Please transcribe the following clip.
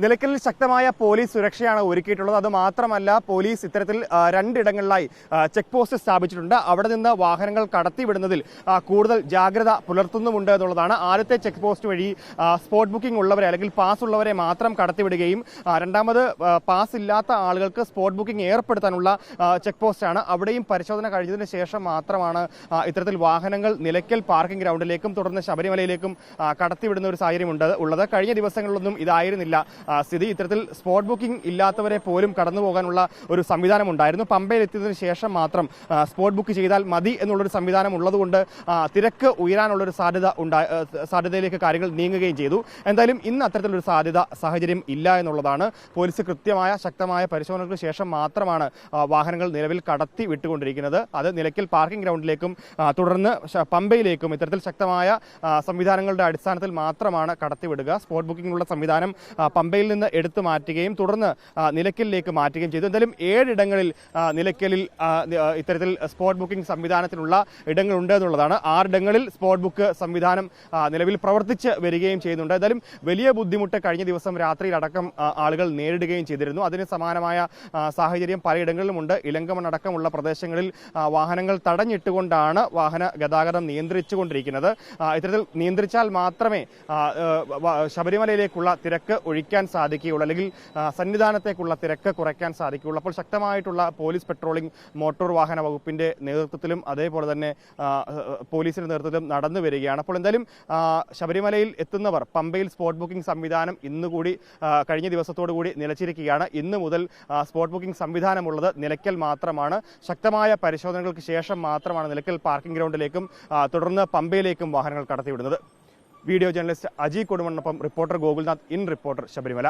നിലയ്ക്കലിൽ ശക്തമായ പോലീസ് സുരക്ഷയാണ് ഒരുക്കിയിട്ടുള്ളത്. അത് മാത്രമല്ല പോലീസ് ഇത്തരത്തിൽ രണ്ടിടങ്ങളിലായി ചെക്ക് പോസ്റ്റ് സ്ഥാപിച്ചിട്ടുണ്ട്. അവിടെ നിന്ന് വാഹനങ്ങൾ കടത്തിവിടുന്നതിൽ കൂടുതൽ ജാഗ്രത പുലർത്തുന്നുമുണ്ട് എന്നുള്ളതാണ്. ആദ്യത്തെ ചെക്ക് പോസ്റ്റ് വഴി സ്പോട്ട് ബുക്കിംഗ് ഉള്ളവരെ അല്ലെങ്കിൽ പാസ് ഉള്ളവരെ മാത്രം കടത്തിവിടുകയും രണ്ടാമത് പാസ് ഇല്ലാത്ത ആളുകൾക്ക് സ്പോട്ട് ബുക്കിംഗ് ഏർപ്പെടുത്താനുള്ള ചെക്ക് പോസ്റ്റാണ് അവിടെയും പരിശോധന കഴിഞ്ഞതിന് ശേഷം മാത്രമാണ് ഇത്തരത്തിൽ വാഹനങ്ങൾ നിലയ്ക്കൽ പാർക്കിംഗ് ഗ്രൗണ്ടിലേക്കും തുടർന്ന് ശബരിമലയിലേക്കും കടത്തിവിടുന്ന ഒരു സാഹചര്യമുണ്ട് ഉള്ളത്. കഴിഞ്ഞ ദിവസങ്ങളിലൊന്നും ഇതായിരുന്നില്ല. സ്ഥിതി. ഇത്തരത്തിൽ സ്പോട്ട് ബുക്കിംഗ് ഇല്ലാത്തവരെ പോലും കടന്നു പോകാനുള്ള ഒരു സംവിധാനം ഉണ്ടായിരുന്നു പമ്പയിൽ എത്തിയതിനു ശേഷം മാത്രം സ്പോട്ട് ബുക്ക് ചെയ്താൽ മതി എന്നുള്ളൊരു സംവിധാനം ഉള്ളതുകൊണ്ട് തിരക്ക് ഉയരാനുള്ളൊരു സാധ്യത ഉണ്ടായി സാധ്യതയിലേക്ക് കാര്യങ്ങൾ നീങ്ങുകയും ചെയ്തു. എന്തായാലും ഇന്ന് അത്തരത്തിലൊരു സാധ്യത സാഹചര്യം ഇല്ല എന്നുള്ളതാണ്. പോലീസ് കൃത്യമായ ശക്തമായ പരിശോധനകൾക്ക് ശേഷം മാത്രമാണ് വാഹനങ്ങൾ നിലവിൽ കടത്തി വിട്ടുകൊണ്ടിരിക്കുന്നത്. അത് നിലയ്ക്കൽ പാർക്കിംഗ് ഗ്രൗണ്ടിലേക്കും തുടർന്ന് പമ്പയിലേക്കും ഇത്തരത്തിൽ ശക്തമായ സംവിധാനങ്ങളുടെ അടിസ്ഥാനത്തിൽ മാത്രമാണ് കടത്തിവിടുക. സ്പോട്ട് ബുക്കിംഗിനുള്ള സംവിധാനം ആ, പമ്പയിൽ നിന്ന് എടുത്തു മാറ്റുകയും തുടർന്ന് നിലയ്ക്കലിലേക്ക് മാറ്റുകയും ചെയ്തു. എന്തായാലും ഏഴിടങ്ങളിൽ നിലയ്ക്കലിൽ ഇത്തരത്തിൽ സ്പോട്ട് ബുക്കിംഗ് സംവിധാനത്തിനുള്ള ഇടങ്ങളുണ്ട് എന്നുള്ളതാണ്. ആറിടങ്ങളിൽ സ്പോട്ട് ബുക്ക് സംവിധാനം നിലവിൽ പ്രവർത്തിച്ച് വരികയും ചെയ്യുന്നുണ്ട്. എന്തായാലും വലിയ ബുദ്ധിമുട്ട് കഴിഞ്ഞ ദിവസം രാത്രിയിലടക്കം ആളുകൾ നേരിടുകയും ചെയ്തിരുന്നു. അതിന് സമാനമായ സാഹചര്യം പലയിടങ്ങളിലുമുണ്ട് ഇലങ്കമൺ അടക്കമുള്ള പ്രദേശങ്ങളിൽ വാഹനങ്ങൾ തടഞ്ഞിട്ടുകൊണ്ടാണ് വാഹന ഗതാഗതം നിയന്ത്രിച്ചുകൊണ്ടിരിക്കുന്നത്. ഇത്തരത്തിൽ നിയന്ത്രിച്ചാൽ മാത്രമേ ശബരിമലയിലേക്കുള്ള തിരക്ക് ഒഴിക്കാൻ സാധിക്കുകയുള്ളൂ. അല്ലെങ്കിൽ സന്നിധാനത്തേക്കുള്ള തിരക്ക് കുറയ്ക്കാൻ സാധിക്കുകയുള്ളൂ. അപ്പോൾ ശക്തമായിട്ടുള്ള പോലീസ് പെട്രോളിംഗ് മോട്ടോർ വാഹന വകുപ്പിന്റെ നേതൃത്വത്തിലും അതേപോലെ തന്നെ പോലീസിന്റെ നേതൃത്വത്തിലും നടന്നു വരികയാണ്. അപ്പോൾ എന്തായാലും ശബരിമലയിൽ എത്തുന്നവർ പമ്പയിൽ സ്പോട്ട് ബുക്കിംഗ് സംവിധാനം ഇന്നുകൂടി കഴിഞ്ഞ ദിവസത്തോടു കൂടി നിലച്ചിരിക്കുകയാണ്. ഇന്ന് മുതൽ സ്പോട്ട് ബുക്കിംഗ് സംവിധാനമുള്ളത് നിലയ്ക്കൽ മാത്രമാണ്. ശക്തമായ പരിശോധനകൾക്ക് ശേഷം മാത്രമാണ് നിലയ്ക്കൽ പാർക്കിംഗ് ഗ്രൗണ്ടിലേക്കും തുടർന്ന് പമ്പയിലേക്കും വാഹനങ്ങൾ കടത്തിവിടുന്നത്. Video journalist Aji കൊടുമണ്ണൊപ്പം reporter Gokulnath in reporter Sabarimala.